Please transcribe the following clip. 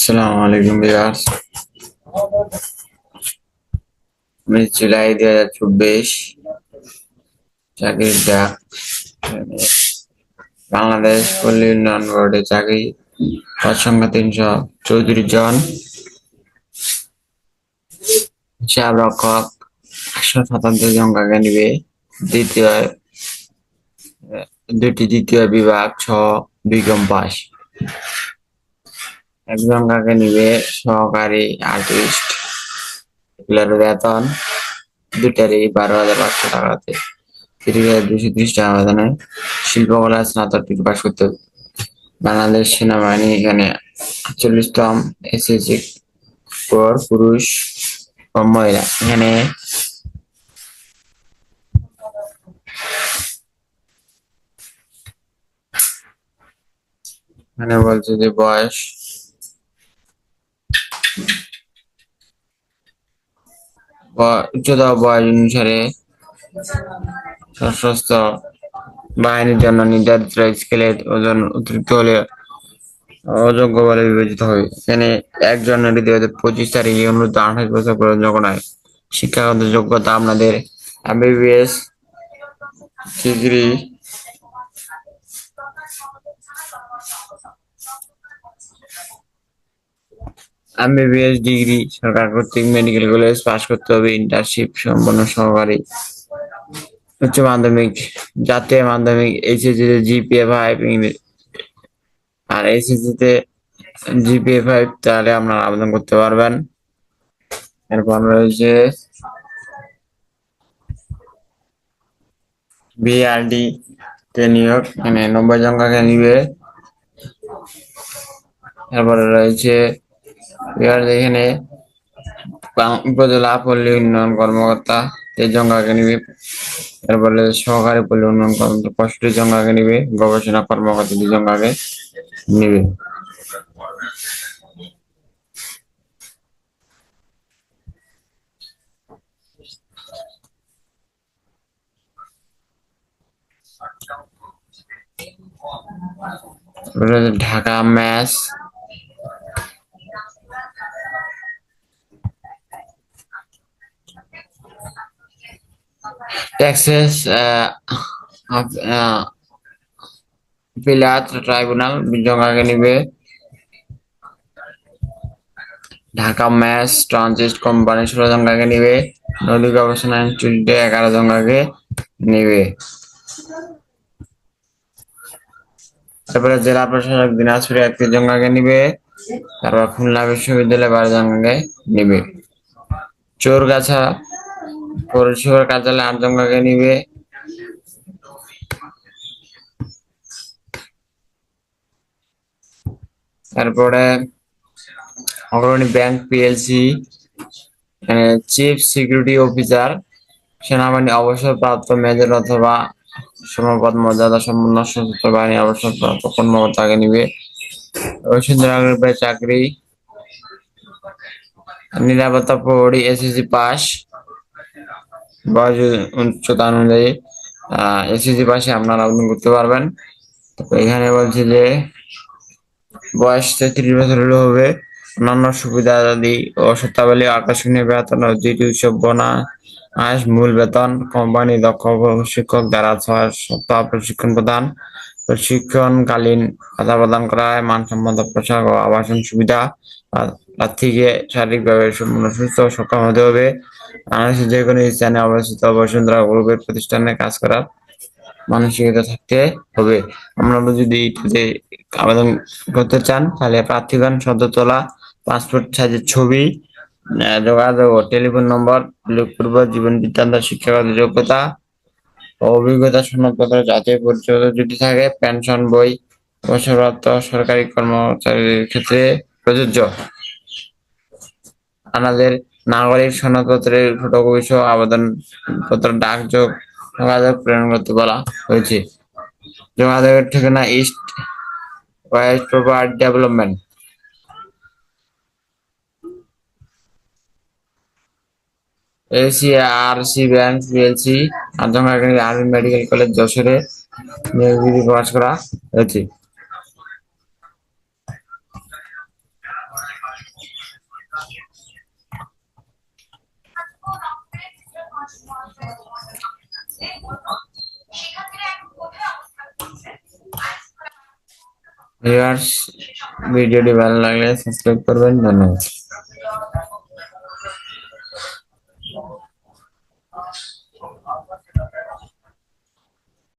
আসসালামু আলাইকুম ভিউয়ার্স। উনিশ জুলাই দুই হাজার চব্বিশ। চাকরির ডাক। বাংলাদেশ পল্লী উন্নয়ন বোর্ডে চাকরি। পদ সংখ্যা তিনশো চৌত্রিশ জন। হিসাব রক্ষক একশো সাতাত্তর জন কাকে নিবে? দ্বিতীয় দুটি দ্বিতীয় বিভাগ, ছ বিকম পাস একজন কাকে নিবে? সহকারী আর্টিস্ট। এগুলোর বেতন দুটারই বারো হাজার পাঁচশো টাকাতে। তিরিশ হাজার দুশো ত্রিশ টাকা বেতনে শিল্পকলা, স্নাতক ডিগ্রি পাস করতে। বাংলাদেশ সেনাবাহিনী এখানে আটচল্লিশতম এসএসসি কোর পুরুষ ও মহিলা। এখানে এখানে বলছে যে বয়স উচ্চতা বয়স অনুসারে সশস্ত্র বাহিনীর জন্য নির্ধারিত স্কেলের ওজন অতিরিক্ত হলে অযোগ্য বলে বিবেচিত হবে এখানে একজন হৃদয় পঁচিশ তারিখে অনুরোধ আঠাশ বছর পর্যন্ত নয়। শিক্ষাগত যোগ্যতা আপনাদের এমবিবিএস, ডিগ্রি এমবিবিএস ডিগ্রি, সরকার কর্তৃক মেডিকেল কলেজ পাশ করতে হবে ইন্টার্নশিপ সম্পন্ন সহকারী। উচ্চ মাধ্যমিক, জাতীয় মাধ্যমিক এইচএসসি তে জিপিএ ফাইভ আর এইচএসসি তে জিপিএ ফাইভ তাহলে আপনারা আবেদন করতে পারবেন। এরপর রয়েছে বিআরডি তে নিয়োগ মানে নব্বই কাকে নিবে? এরপরে রয়েছে এখানে উপজেলা পল্লী উন্নয়ন কর্মকর্তা কাকে নিবে এরপরে সহকারী পল্লী উন্নয়ন কর্মকর্তা পঁয়ষট্টি জন কাকে নিবে গবেষণা কর্মকর্তা দুজন কাকে নিবে। ঢাকা ম্যাচ টেক্সাস পিলাত ট্রাইব্যুনাল জঙ্গাকে নিবে। ঢাকা ম্যাচ ট্রানজিট কোম্পানি ষোলো জঙ্গাকে নিবে। নদী গবেষণা ইনস্টিটিউটে এগারো জঙ্গাকে নিবে। তারপরে জেলা প্রশাসক দিনাজপুরে একটি জঙ্গাকে নিবে। তারপর খুলনা বিশ্ববিদ্যালয় বারো জঙ্গাকে নিবে। চোরগাছা পৌরসভার কার্যালয়ে আট জঙ্গাকে নিবে? তারপরে Agrani bank PLC chief security officer, সেনাবাহিনী অবসরপ্রাপ্ত মেজর অথবা সমপদ মর্যাদা সম্পন্ন সশস্ত্র বাহিনী অবসরপ্রাপ্ত কর্মকর্তাকে নিবে? চাকরি, নিরাপত্তা প্রহরী এসএসসি পাস বয়স উচ্চতা অনুযায়ী এসএসসি পাশে আপনারা আবেদন করতে পারবেন। এখানে বলছে যে, বয়স তেত্রিশ বছর হলে হবে। অন্যান্য সুবিধাদি ও শর্তাবলী আকর্ষণীয় বেতন ও উৎসব বোনাস, মূল বেতন, কোম্পানি দক্ষ শিক্ষক দ্বারা ছয় সপ্তাহ প্রশিক্ষণ প্রদান, প্রশিক্ষণকালীন ভাতা প্রদান করা হয়, মানসম্মত পোশাক ও আবাসন সুবিধা প্রার্থীকে শারীরিকভাবে সুস্থ সক্ষম হতে হবে। বাংলাদেশের যে কোনো স্থানে অবস্থিত বসুন্ধরা গ্রুপের প্রতিষ্ঠানে কাজ করার মানসিকতা থাকতে হবে। আপনারা যদি আবেদন করতে চান, তাহলে প্রার্থীগণ সদ্য তোলা পাসপোর্ট সাইজের ছবি যোগাযোগ ও টেলিফোন নম্বর উল্লেখ পূর্ব জীবন বৃত্তান্ত, শিক্ষাগত যোগ্যতা ও অভিজ্ঞতা সনদপত্র, জাতীয় পরিচয় যদি থাকে, পেনশন, বই অবসরপ্রাপ্ত সরকারি কর্মচারীর ক্ষেত্রে প্রযোজ্য। আমাদের নাগরিক সনদপত্রের ফটোকপি সহ আবেদন পত্র ডাক যোগ যোগাযোগ প্রেরণ করতে বলা হয়েছে। যোগাযোগের ঠিকানা east west property development ACRC bank PLC Azamgarh army medical college যশোরে প্রকাশ করা হয়েছে। ভিডিওটি ভালো লাগলে সাবস্ক্রাইব করবেন ধন্যবাদ